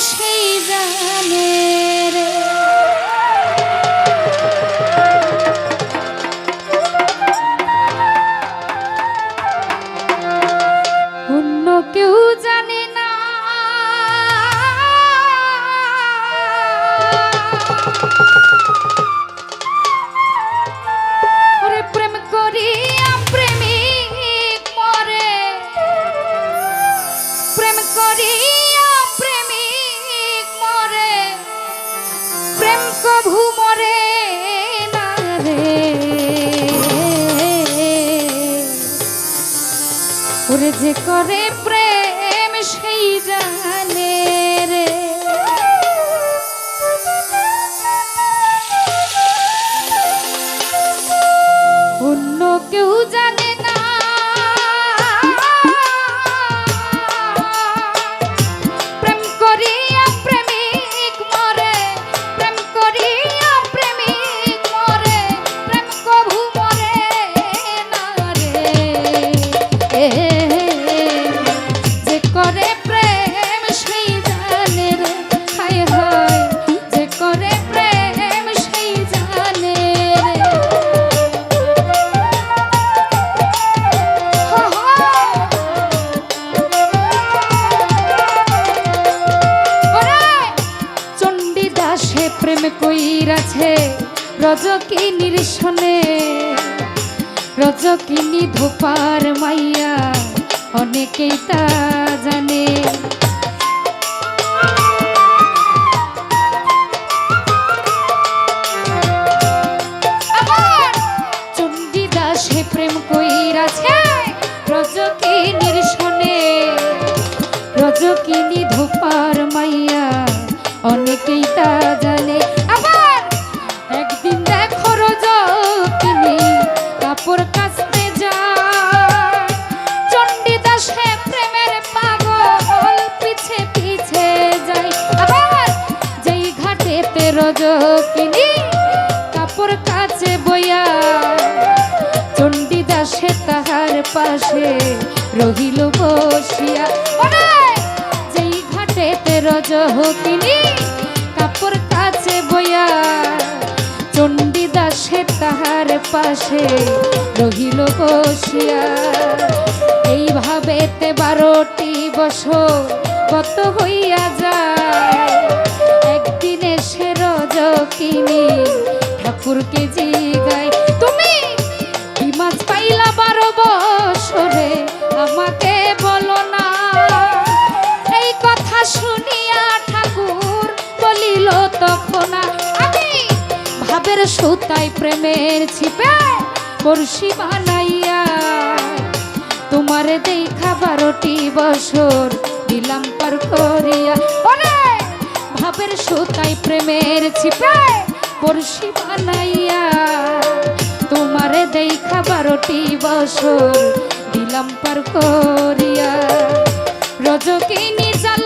সেই যে করে প্রেম সেই জানে। রজকিনী ধোপার মাইয়া অনেকেই তা জানে। রহিল বসিয়া। যেই ঘাটেতে রজকিনী কাপড় কাচে বইয়া, চণ্ডীদাসে তাহার পাশে রহিল বসিয়া। এইভাবে তে বারোটি বছর কত হইয়া যায়। একদিনে সে রজকিনী ঠাকুরকে জিগায় সুতাই প্রেমের ছিপে বর্ষি বানাইয়া তোমার দেখা বারোটি বছর দিলাম পার করিয়া। ওরে! ভাবের সুতাই প্রেমের ছিপে বর্ষি বানাইয়া তোমারে দেখা বারোটি বছর দিলাম পার করিয়া। রজকিনী জালাক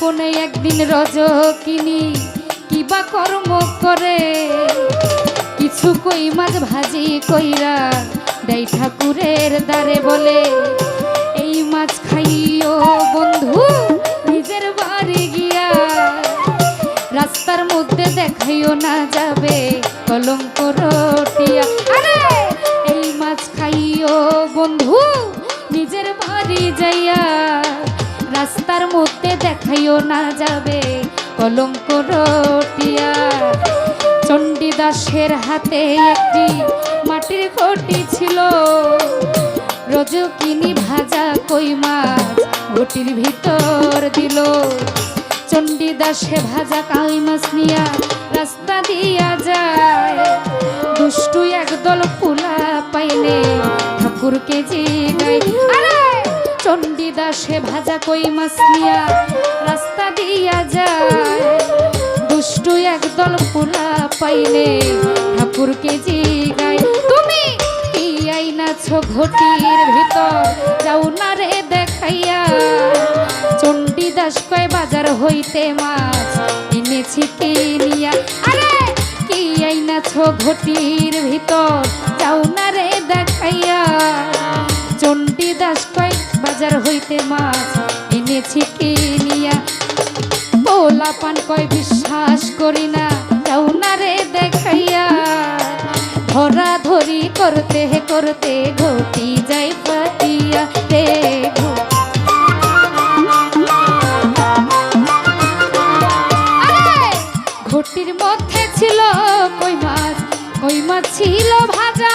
গোপনে একদিন রজ রজকিনী কিবা কর্ম করে? কিছু কই মাছ ভাজি কইরা দেই ঠাকুরের দ্বারে বলে, এই মাছ খাইও বন্ধু, নিজের বাড়ি গিয়া। রাস্তার মধ্যে দেখাইও না যাবে কলঙ্ক রটিয়া। এই মাছ খাইও বন্ধু, নিজের বাড়ি যাইয়া দেখাইও না যাবে? কলঙ্ক রটিয়া। চণ্ডীদাসের হাতে একটি মাটির ঘটি ছিল। রজকিনী ভাজা কই মাছ ঘটির ভিতর দিল। চণ্ডীদাসে ভাজা কাই মাছ নিয়া রাস্তা দিয়া যায়। দুষ্টু একদল ফুলা পাইলে ঠাকুরকে জিগাই আরে চণ্ডীদাসে ভাজা কই মাছ নিয়া রাস্তা দিয়া যায়। দুষ্টু একদল ফুলা পাইলে ঠাকুরকে জিগাই তুমি কি আইনাছো ঘটির ভিতর? যাও না রে দেখাইয়া। চণ্ডীদাস কয়, বাজার হইতে মাছ এনেছি কিনিয়া আরে, কি আইনাছো ঘটির ভিতর? যাও না রে দেখাইয়া। মাছ এনেছি কিনিয়া পোলা পান কয়, বিশ্বাস করি না যাও রে দেখাইয়া। ধরা ধরি করতে করতে ঘটি যাই পাতিয়া রে ঘটির মধ্যে ছিল কই মাছ কই মাছ ছিল ভাজা।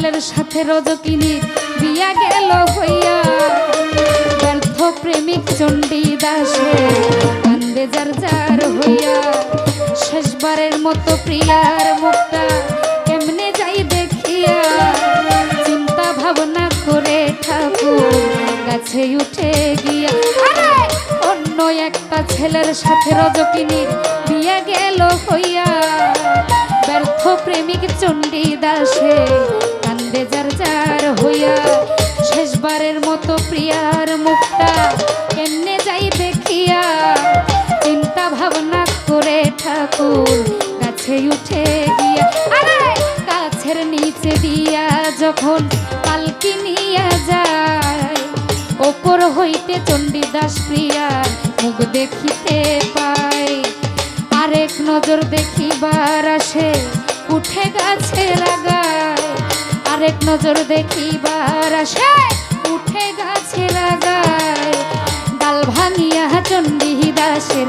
ছেলের সাথে রজকিনী বিয়া গেল হইয়া। ব্যর্থ প্রেমিক চণ্ডী দাসে কান্দে যার যার হইয়া। শেষবারের মতো প্রিয়ার মুখটা কেমনে যাই দেখিয়া। চিন্তা ভাবনা করে ঠাকুর গাছে উঠে গিয়া। অন্য একটা ছেলের সাথে রজকিনীর বিয়া গেল হইয়া। ব্যর্থ প্রেমিক চণ্ডী দাসে কান্দে যার যার হইয়া, শেষবারের মতো প্রিয়ার মুখটা কেমনে যাই দেখিয়া, চিন্তা ভাবনা করে ঠাকুর কাছে উঠে গিয়া গাছের নিচে দিয়া যখন পালকি নিয়া যায়, ওপর হইতে চণ্ডীদাস প্রিয়ার মুখ দেখিতে পায়। আরেক নজর দেখিবার আসে, উঠে গাছে লাগায়। আরেক নজর দেখিবার আসে উঠে গাছে লাগায়। ডাল ভাঙিয়া চণ্ডী দাসের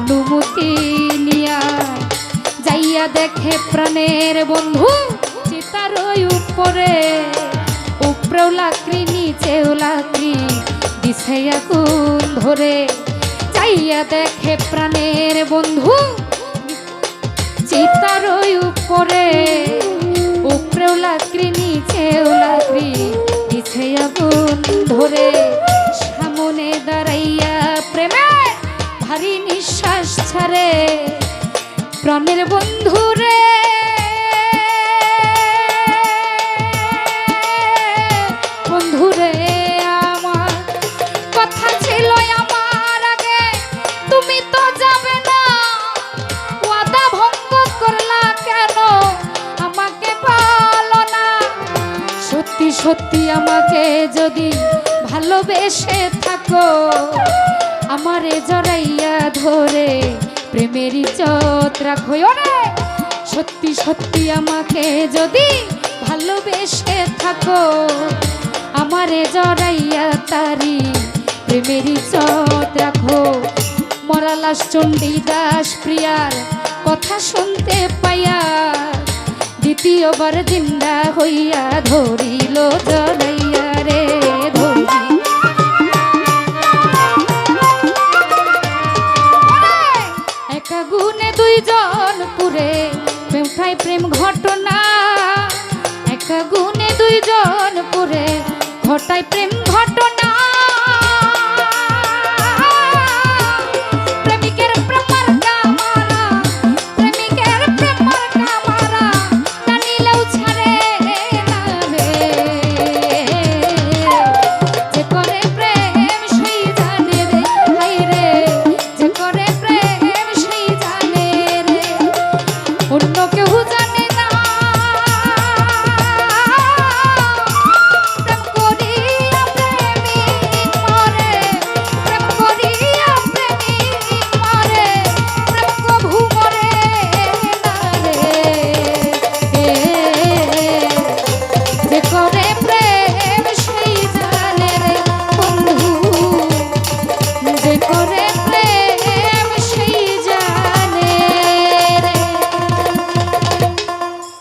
অনুমতি নিয়া যাইয়া দেখে প্রাণের বন্ধু চিতার উপরে, উপরেও লাকড়ি, নিচেও লাকড়ি দিছে আগুন ধরে। যাইয়া দেখে প্রাণের বন্ধু চিতার উপরে, উপরেও লাকড়ি, নিচেও লাকড়ি দিছে আগুন ধরে। নিঃশ্বাস ছাড়ে। প্রাণের বন্ধু রে। আমার কথা ছিল আমার তুমি ভঙ্গ করলা কেন? আমাকে না। সত্যি সত্যি আমাকে যদি ভালোবেসে থাকো আমারে জড়াইয়া ধরে প্রেমেরই চত রাখো। ওরে সত্যি সত্যি আমাকে যদি ভালোবেসে থাকো, আমারে জড়াইয়া তারি প্রেমেরই চত রাখো। মরালাস চণ্ডী দাস প্রিয়ার কথা শুনতে পাইয়া, দ্বিতীয়বার জিন্দা হইয়া ধরিল জড়াইয়া। পুরে প্রেম প্রেম ঘটনা। একা গুনে দুইজন পুরে ঘটাই প্রেম ঘটনা।